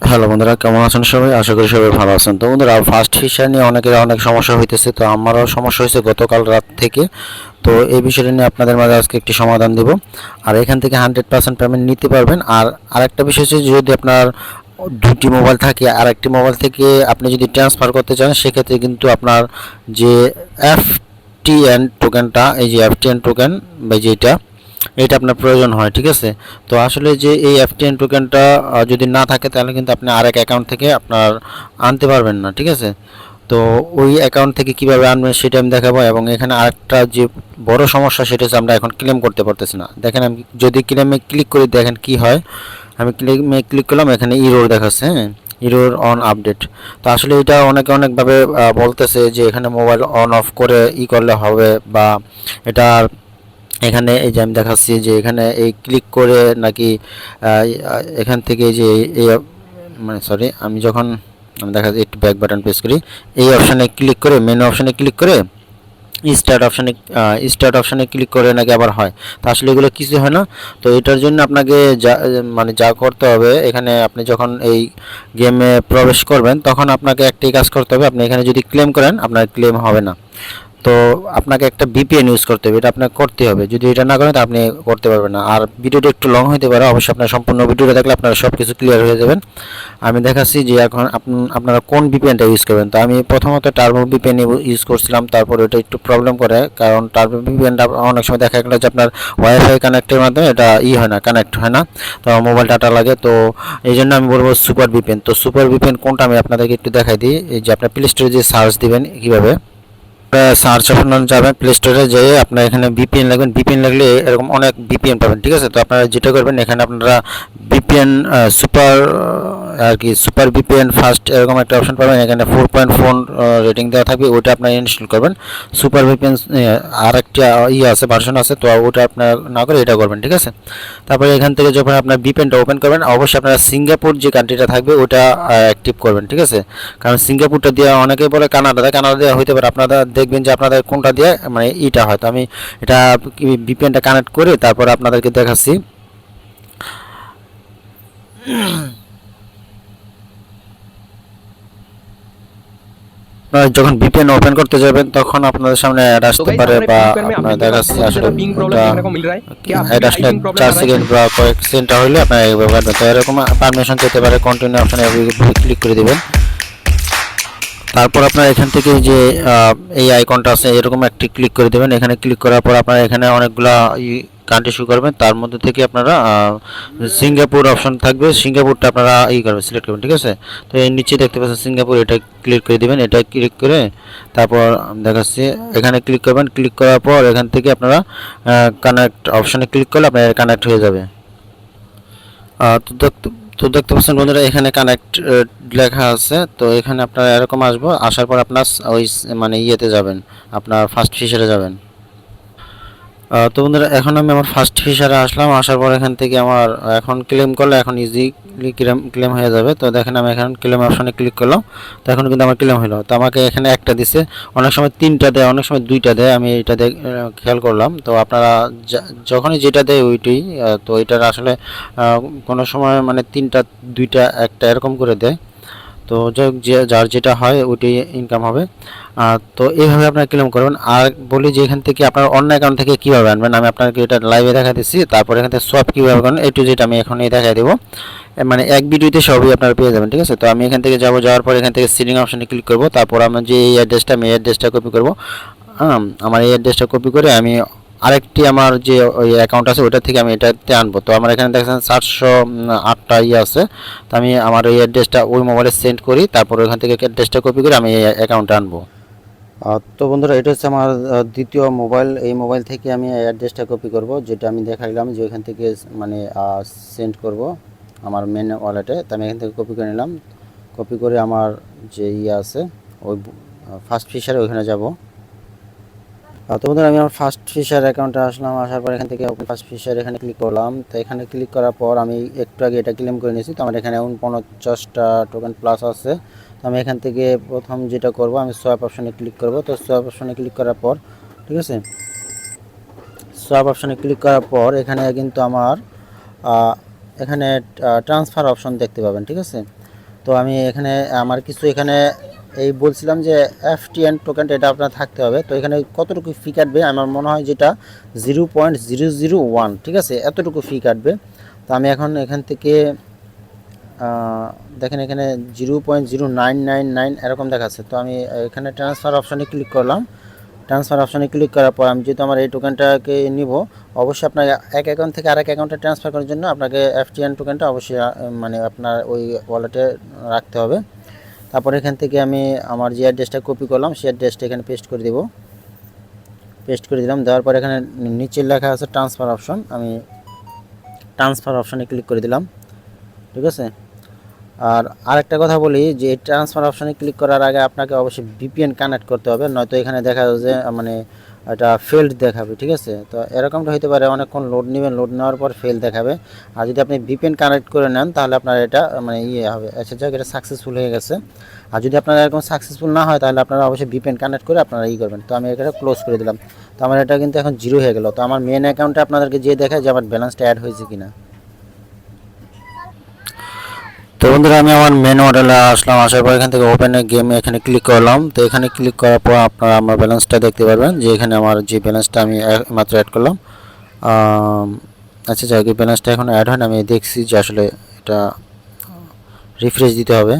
Hello বন্ধুরা, কেমন আছেন সবাই? আশা করি সবাই ভালো আছেন। তো বন্ধুরা ফার্স্ট ফিশার নিয়ে অনেকের অনেক সমস্যা হইতেছে, তো আমারও সমস্যা হয়েছে গতকাল রাত থেকে। তো এই বিষয়টা নিয়ে আপনাদের মাঝে আজকে একটি সমাধান দেব। আর এখান থেকে হান্ড্রেড পার্সেন্ট পেমেন্ট নিতে পারবেন। আর আরেকটা বিষয় হচ্ছে যদি আপনার দুটি মোবাইল থাকে আর একটি মোবাইল থেকে আপনি যদি ট্রান্সফার করতে চান, সেক্ষেত্রে কিন্তু আপনার যে এফ টিএন টোকেনটা এই যে এফ টিএন টোকেন বা যেটা এটা আপনার প্রয়োজন হয়, ঠিক আছে? তো আসলে যে এই এফটিএন টোকেনটা যদি না থাকে তাহলে কিন্তু আপনি আরেক অ্যাকাউন্ট থেকে আপনার আনতে পারবেন না, ঠিক আছে? তো ওই অ্যাকাউন্ট থেকে কীভাবে আনবেন সেটা আমি দেখাবো এবং এখানে আরেকটা যে বড় সমস্যা সেটা হচ্ছে আমরা এখন ক্লেম করতে পারতেছি না। দেখেন আমি যদি ক্লেমে ক্লিক করি, দেখেন কি হয়? আমি ক্লেমে ক্লিক করলাম, এখানে ইরোর দেখাচ্ছে হ্যাঁ? ইরোর অন আপডেট তো আসলে এটা অনেকে অনেকভাবে বলতেছে যে এখানে মোবাইল অন অফ করে ই করলে হবে বা এটা এখানে এই যে আমি দেখাচ্ছি যে এখানে এই ক্লিক করে নাকি এখান থেকে যে এই মানে সরি আমি যখন আমি দেখা, একটু ব্যাক বাটন প্রেস করি, এই অপশানে ক্লিক করে মেনু অপশানে ক্লিক করে স্টার্ট অপশানে স্টার্ট অপশানে ক্লিক করে নাকি আবার হয়। তো আসলে এগুলো কিছু হয় না। তো এটার জন্য আপনাকে যা মানে যা করতে হবে, এখানে আপনি যখন এই গেমে প্রবেশ করবেন, তখন আপনাকে একটাই কাজ করতে হবে, আপনি এখানে যদি ক্লেম করেন, আপনার ক্লেম হবে না। তো আপনাকে একটা ভিপিএন ইউজ করতে হবে, এটা আপনাকে করতে হবে। যদি এটা না করেন আপনি করতে পারবেন না। আর ভিডিওটা একটু লং হতে পারে, অবশ্যই আপনার সম্পূর্ণ ভিডিওটা দেখলে আপনারা সব কিছু ক্লিয়ার হয়ে যাবেন। আমি দেখাচ্ছি যে এখন আপ- আপনারা কোন ভিপিএনটা ইউজ করবেন। তো আমি প্রথমত টার্বো ভিপিএন ইউজ করছিলাম, তারপর এটা একটু প্রবলেম করে, কারণ টার্বো ভিপিএনটা অনেক সময় দেখা গেলো যে আপনার ওয়াইফাই কানেক্টের মাধ্যমে এটা ই হয় না কানেক্ট হয় না। তো মোবাইল ডাটা লাগে, তো এই জন্য আমি বলব সুপার ভিপিএন তো সুপার ভিপিএন কোনটা আমি আপনাদেরকে একটু দেখাই দিই যে আপনার প্লে স্টোরে যে সার্চ দিবেন কীভাবে? সার্চ অপশন যাবেন প্লে স্টোরে যেয়ে আপনার এখানে বিপিএন লাগবেন। বিপিএন লাগলে এরকম অনেক ভিপিএন পাবেন, ঠিক আছে? তো আপনারা যেটা করবেন, এখানে আপনারা ভিপিএন সুপার আর কি সুপার ভিপিএন ফার্স্ট এরকম একটা অপশন পাবেন, এখানে ফোর পয়েন্ট ফোর রেটিং দেওয়া থাকবে, ওটা আপনারা ইনস্টল করবেন। সুপার ভিপিএন আর একটা ইয়ে আছে ভার্সন আছে, তো ওটা আপনার না করে এটা করবেন, ঠিক আছে? তারপরে এখান থেকে যখন আপনার ভিপিএনটা ওপেন করবেন, অবশ্যই আপনারা সিঙ্গাপুর যে কান্ট্রিটা থাকবে, ওটা অ্যাক্টিভ করবেন, ঠিক আছে? কারণ সিঙ্গাপুরটা দিয়ে অনেকে বলে কানাডা কানাডা দেওয়া হইতে পারে, আপনারা দেখবেন যে আপনাদের কোনটা দিয়ে মানে ইটা হয়। তো আমি এটা ভিপিএনটা কানেক্ট করে তারপর আপনাদেরকে দেখাচ্ছি। যখন ভিপিএন ওপেন করতে যাবেন তখন আপনাদের সামনে অ্যাড तो আসতে गाइस পারে हमारे বা पिंग पेन में আপনারা अपने দেখাচ্ছি আসলে पिंग प्रॉब्लम এটা देखने को मिल रहा है क्या অ্যাড आपके আসলে पिंग प्रॉब्लम চার आ रहा है? সেকেন্ড বা কয়েক সেকেন্ড হলে আপনার এই ব্যবহারটা তো এরকম পারমিশন যেতে পারে কন্টিনিউ অপশনে ক্লিক করে দিবেন তারপর আপনার এখান থেকে যে আহ, এই আইকনটা আছে এরকম একটি ক্লিক করে দেবেন এখানে ক্লিক করার পর আপনারা এখানে অনেকগুলা কান্ট্রি শু করবেন, তার মধ্যে থেকে আপনারা সিঙ্গাপুর অপশন থাকবে সিঙ্গাপুরটা আপনারা ই করবেন সিলেক্ট করবেন, ঠিক আছে? তো এর নিচে দেখতে পাচ্ছেন সিঙ্গাপুর এটা ক্লিক করে দিবেন, এটা ক্লিক করে তারপর দেখাচ্ছি, এখানে ক্লিক করবেন ক্লিক করার পর এখান থেকে আপনারা কানেক্ট অপশনে ক্লিক করলে আপনার কানেক্ট হয়ে যাবে। তো দেখতে তো দেখতে পাচ্ছেন বন্ধুরা, এখানে কানেক্ট লেখা আছে, তো এখানে আপনারা এরকম আসব, আসার পর আপনার ওই মানে ইয়েতে যাবেন, আপনার ফার্স্ট ফিশারে যাবেন। তো বন্ধুরা, এখন আমি আমার ফার্স্ট ফিশারে আসলাম। আসার পর এখান থেকে আমার, এখন ক্লেম করলে এখন ইজিলি ক্লেম ক্লেম হয়ে যাবে। তো দেখেন আমি এখন ক্লেম অপশনে ক্লিক করলাম। তো এখন কিন্তু আমার ক্লেম হলো। তো আমাকে এখানে একটা দিছে। অনেক সময় তিনটা দেয়, অনেক সময় দুইটা দেয়। আমি এটা খেয়াল করলাম। তো আপনারা যখনই যেটা দেয় ওইটাই তো এটার আসলে কোনো সময় মানে তিনটা, দুইটা, একটা এরকম করে দেয়। তো যে যার যেটা হয় ওইটাই ইনকাম হবে। তো এইভাবে আপনারা ক্লেম করবেন। আর বলি যে এখান থেকে আপনার অন্য অ্যাকাউন্ট থেকে কীভাবে আনবেন? আমি আপনাকে এটা লাইভে দেখা দিচ্ছি। তারপর এখান থেকে সব কীভাবে করেন এই টু যেটা আমি এখনই দেখাই দেবো। মানে এক ভিডিওতে সবই আপনারা পেয়ে যাবেন, ঠিক আছে? তো আমি এখান থেকে যাব, যাওয়ার পর এখান থেকে সিলিং অপশানে ক্লিক করব। তারপর আমার যে এই অ্যাড্রেসটা আমি এই অ্যাড্রেসটা কপি করব। আমার এই অ্যাড্রেসটা কপি করে আমি আরেকটি আমার যে ওই অ্যাকাউন্ট আছে ওটা থেকে আমি এটাতে আনব। তো আমার এখানে দেখছেন চারশো আটটা ইয়ে আছে। তো আমি আমার ওই অ্যাড্রেসটা ওই মোবাইলে সেন্ড করি, তারপর ওইখান থেকে অ্যাড্রেসটা কপি করে আমি এই অ্যাকাউন্টে আনব। তো বন্ধুরা, এটা হচ্ছে আমার দ্বিতীয় মোবাইল এই মোবাইল থেকে আমি অ্যাড্রেসটা কপি করব, যেটা আমি দেখাইলাম যে ওইখান থেকে মানে সেন্ড করব আমার মেন ওয়ালেটে তো আমি এখান থেকে কপি করে নিলাম। কপি করে আমার যে ইয়ে আছে, ওই ফার্স্ট ফিশারে ওইখানে যাব। তো বন্ধুরা, আমি আমার ফার্স্ট ফিশার অ্যাকাউন্টে আসলাম, আসার পর এখান থেকে ফার্স্ট ফিশার এখানে ক্লিক করলাম। তো এখানে ক্লিক করার পর আমি একটু আগে এটা ক্লেম করে নিয়েছি। তো আমার এখানে উনপঞ্চাশটা টোকেন প্লাস আছে। তো আমি এখান থেকে প্রথম যেটা করব, আমি সোয়াপ অপশনে ক্লিক করব। তো সোয়াপ অপশনে ক্লিক করার পর, ঠিক আছে? সোয়াপ অপশনে ক্লিক করার পর এখানে কিন্তু আমার এখানে ট্রান্সফার অপশন দেখতে পাবেন, ঠিক আছে? তো আমি এখানে, আমার কিছু এখানে এই বলছিলাম যে এফটিএন টোকেনটা এটা আপনার থাকতে হবে। তো এখানে কতটুকু ফি কাটবে? আমার মনে হয় যেটা zero point zero zero one ঠিক আছে? এতটুকু ফি কাটবে। তো আমি এখন এখান থেকে দেখেন এখানে zero point zero nine nine nine এরকম দেখাচ্ছে। তো আমি এখানে ট্রান্সফার অপশানে ক্লিক করলাম। ট্রান্সফার অপশানে ক্লিক করার পর আমি যেহেতু আমার এই টোকেনটাকে নিব, অবশ্যই আপনাকে এক অ্যাকাউন্ট থেকে আরেক অ্যাকাউন্টে ট্রান্সফার করার জন্য আপনাকে এফ এফটিএন টোকেনটা অবশ্যই মানে আপনার ওই ওয়ালেটে রাখতে হবে। তারপর এখান থেকে আমি আমার যে অ্যাড্রেসটা কপি করলাম, সেই অ্যাড্রেসটা এখানে পেস্ট করে দেব। পেস্ট করে দিলাম, দেওয়ার পর এখানে নিচে লেখা আছে ট্রান্সফার অপশন আমি ট্রান্সফার অপশানে ক্লিক করে দিলাম, ঠিক আছে? আর আরেকটা কথা বলি যে ট্রান্সফার অপশানে ক্লিক করার আগে আপনাকে অবশ্যই ভিপিএন কানেক্ট করতে হবে। নয়তো এখানে দেখা যায় যে মানে এটা ফেল্ড দেখাবে, ঠিক আছে? তো এরকমটা হতে পারে অনেকক্ষণ লোড নেবেন লোড নেওয়ার পর ফেল দেখাবে। আর যদি আপনি ভিপিএন কানেক্ট করে নেন, তাহলে আপনার এটা মানে ইয়ে হবে। আচ্ছা যাক, এটা সাকসেসফুল হয়ে গেছে। আর যদি আপনার এরকম সাকসেসফুল না হয়, তাহলে আপনারা অবশ্যই ভিপিএন কানেক্ট করে আপনারা ই করবেন। তো আমি এটা ক্লোজ করে দিলাম। তো আমার এটা কিন্তু এখন জিরো হয়ে গেল। তো আমার মেন অ্যাকাউন্টে আপনাদেরকে যে দেখায় যে আমার ব্যালেন্সটা অ্যাড হয়েছে কিনা। তো বন্ধুরা, আমি আমার মেন মডেলে আসলাম। আসার পর এখান থেকে ওপেন গেম এখানে ক্লিক করলাম। তো এখানে ক্লিক করার পর আপনারা আমার ব্যালেন্সটা দেখতে পারবেন, যে এখানে আমার যে ব্যালেন্সটা আমি মাত্র অ্যাড করলাম। আচ্ছা যাই ব্যালেন্সটা এখন অ্যাড হয় না আমি দেখছি যে আসলে এটা রিফ্রেশ দিতে হবে।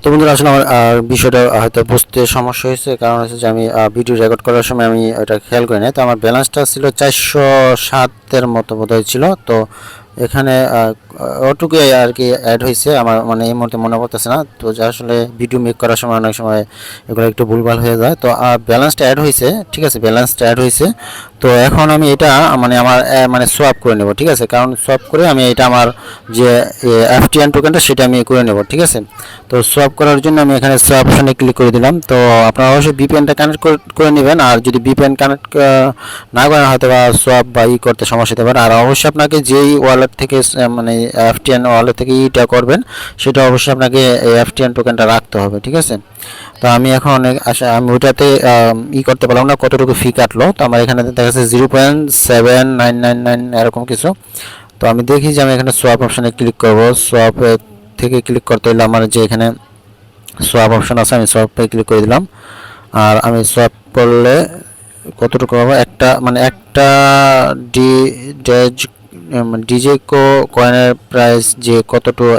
তো বন্ধুরা, আসলে আমার বিষয়টা হয়তো বুঝতে সমস্যা হয়েছে। কারণ হচ্ছে যে আমি ভিডিও রেকর্ড করার সময় আমি এটা খেয়াল করি না তো আমার ব্যালেন্সটা ছিল চারশো সাতের মতো বোধ হয়েছিল তো এখানে ওটুকুই আর কি অ্যাড হয়েছে আমার মানে এই মুহূর্তে মনে পড়তেছে না। তো যা আসলে ভিডিও মেক করার সময়, অনেক সময় এগুলো একটু ভুলভাল হয়ে যায়। তো ব্যালেন্সটা অ্যাড হয়েছে ঠিক আছে ব্যালেন্সটা অ্যাড হয়েছে তো এখন আমি এটা মানে আমার মানে সোয়াপ করে নেব, ঠিক আছে? কারণ সোয়াপ করে আমি এটা আমার যে এফটিএন টোকেনটা সেটা আমি করে নেব, ঠিক আছে? তো সোয়াপ করার জন্য আমি এখানে সোয়াপ অপশানে ক্লিক করে দিলাম। তো আপনারা অবশ্যই ভিপিএনটা কানেক্ট করে নেবেন। আর যদি ভিপিএন কানেক্ট না করেন হয়তো বা সোয়াপ বা ই করতে সমস্যা হতে পারে। আর অবশ্যই আপনাকে যেই ওয়ালেট থেকে মানে এফটিএন ওয়ালেট থেকে ইটা করবেন, সেটা অবশ্যই আপনাকে এফটিএন টোকেনটা রাখতে হবে, ঠিক আছে? তো আমি এখন অনেক আশা আমি ওইটাতে ই করতে পারলাম না কতটুকু ফি কাটলো। তো আমার এখানে দেখা যাচ্ছে zero point seven nine nine nine এরকম কিছু। তো আমি দেখি যে আমি এখানে সোয়াপ অপশানে ক্লিক করব। সোয়াপ থেকে ক্লিক করতে হলে আমার যে এখানে সোয়াপ অপশন আছে, আমি সোয়াপে ক্লিক করে দিলাম। আর আমি সোয়াপ করলে কতটুকু পাবো? একটা মানে একটা ডি ডেজ ডিজে কো কয়েনের প্রাইস যে কতটুকু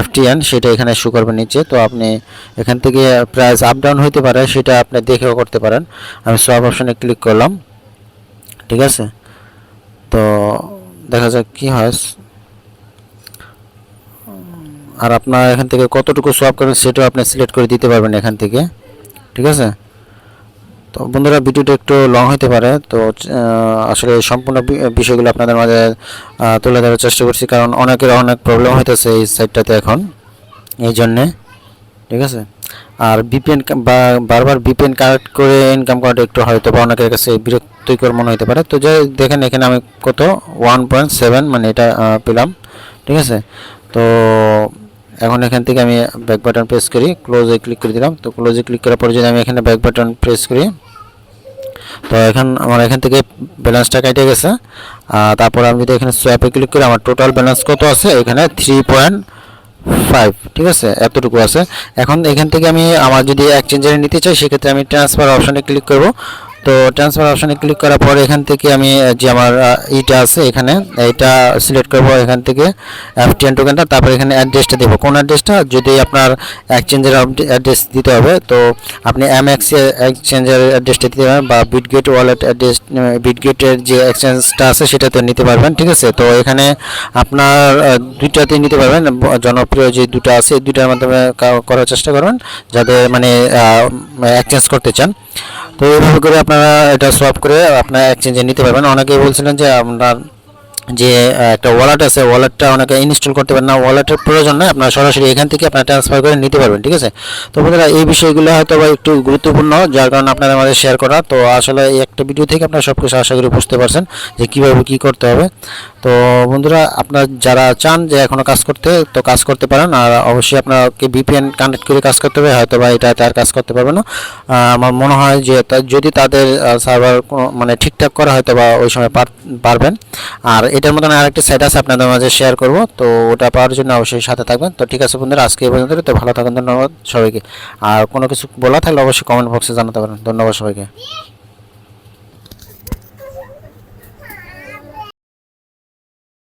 এফটিএন, সেটা এখানে শো করবে নিচে। তো আপনি এখান থেকে প্রাইস আপ ডাউন হইতে পারে, সেটা আপনি দেখেও করতে পারেন। আমি সোয়াপ অপশনে ক্লিক করলাম। ঠিক আছে? তো দেখা যাক কি হয়। আর আপনার এখান থেকে কতটুকু সোয়াপ করবেন, সেটাও আপনি সিলেক্ট করে দিতে পারবেন এখান থেকে। ঠিক আছে? তো বন্ধুরা, ভিডিওটা একটু লং হতে পারে। তো আসলে সম্পূর্ণ বিষয়গুলো আপনাদের মাঝে তুলে ধরার চেষ্টা করছি, কারণ অনেকের অনেক প্রবলেম হইতেছে এই সাইটটাতে এখন। এই জন্যে, ঠিক আছে? আর বিপিএন বা, বারবার বিপিএন কানেক্ট করে ইনকাম করাটা একটু হয়তো বা অনেকের কাছে বিরক্তিকর মনে হতে পারে। তো যাই, দেখেন এখানে আমি কত? ওয়ান পয়েন্ট সেভেন মানে এটা পেলাম, ঠিক আছে? তো এখন এখান থেকে আমি ব্যাক বাটন প্রেস করি ক্লোজে ক্লিক করে দিলাম। তো ক্লোজে ক্লিক করার পরে যদি আমি এখানে ব্যাক বাটন প্রেস করি, তো এখন আমার এখান থেকে ব্যালেন্সটা কেটে গেছে। তারপর আমি যদি এখানে সোয়াপে ক্লিক করি, আমার টোটাল ব্যালেন্স কত আছে? এখানে থ্রি পয়েন্ট ফাইভ ঠিক আছে? এতটুকু আছে। এখন এখান থেকে আমি আমার যদি এক্সচেঞ্জারে নিতে চাই, সেক্ষেত্রে আমি ট্রান্সফার অপশানে ক্লিক করব। তো ট্রান্সফার অপশানে ক্লিক করার পর এখান থেকে আমি যে আমার ইটা আছে এখানে এটা সিলেক্ট করব এখান থেকে এফ টেন টোকেনটা তারপর এখানে অ্যাড্রেসটা দেবো। কোন অ্যাড্রেসটা যদি আপনার এক্সচেঞ্জের অ্যাড্রেস দিতে হবে তো আপনি এম এক্স এক্সচেঞ্জের অ্যাড্রেসটা দিতে পারবেন বা বিটগেট ওয়ালেট অ্যাড্রেস বিটগেটের যে এক্সচেঞ্জটা আছে সেটাতে নিতে পারবেন ঠিক আছে? তো এখানে আপনার আহ, দুইটাতেই নিতে পারবেন জনপ্রিয় যে দুটো আছে এই দুটার মাধ্যমে করার চেষ্টা করবেন যাদের মানে এক্সচেঞ্জ করতে চান। তো এইভাবে করে আপনারা এটা সোয়াপ করে আপনার এক্সচেঞ্জে নিতে পারবেন। অনেকেই বলছিলেন যে আপনার যে একটা ওয়ালেট আছে ওয়ালেটটা অনেকে ইনস্টল করতে পারেন না। ওয়ালেটের প্রয়োজন নয় আপনার সরাসরি এখান থেকে আপনারা ট্রান্সফার করে নিতে পারবেন, ঠিক আছে? তো বন্ধুরা, এই বিষয়গুলো হয়তো বা একটু গুরুত্বপূর্ণ, যার কারণে আপনাদের আমাদের শেয়ার করা। তো আসলে এই একটা ভিডিও থেকে আপনারা সব কিছু আশা করি বুঝতে পারছেন যে কীভাবে কী করতে হবে। তো বন্ধুরা, আপনারা যারা চান যে এখনও কাজ করতে, তো কাজ করতে পারেন। আর অবশ্যই আপনাকে ভিপিএন কানেক্ট করে কাজ করতে হবে হয়তো বা এটা তার কাজ করতে পারবে না। আমার মনে হয় যে যদি তাদের সার্ভার মানে ঠিকঠাক করা হয়তো বা ওই সময় পার- পারবেন। আর এটার মতন আরেকটি সাইট আছে আপনাদের মাঝে শেয়ার করব, তো ওটা পাওয়ার জন্য অবশ্যই সাথে থাকবেন। তো ঠিক আছে বন্ধুরা, আজকে এই পর্যন্ত তো ভালো থাকুন ধন্যবাদ সবাইকে। আর কোনো কিছু বলা থাকলে অবশ্যই কমেন্ট বক্সে জানাতে পারেন। ধন্যবাদ সবাইকে।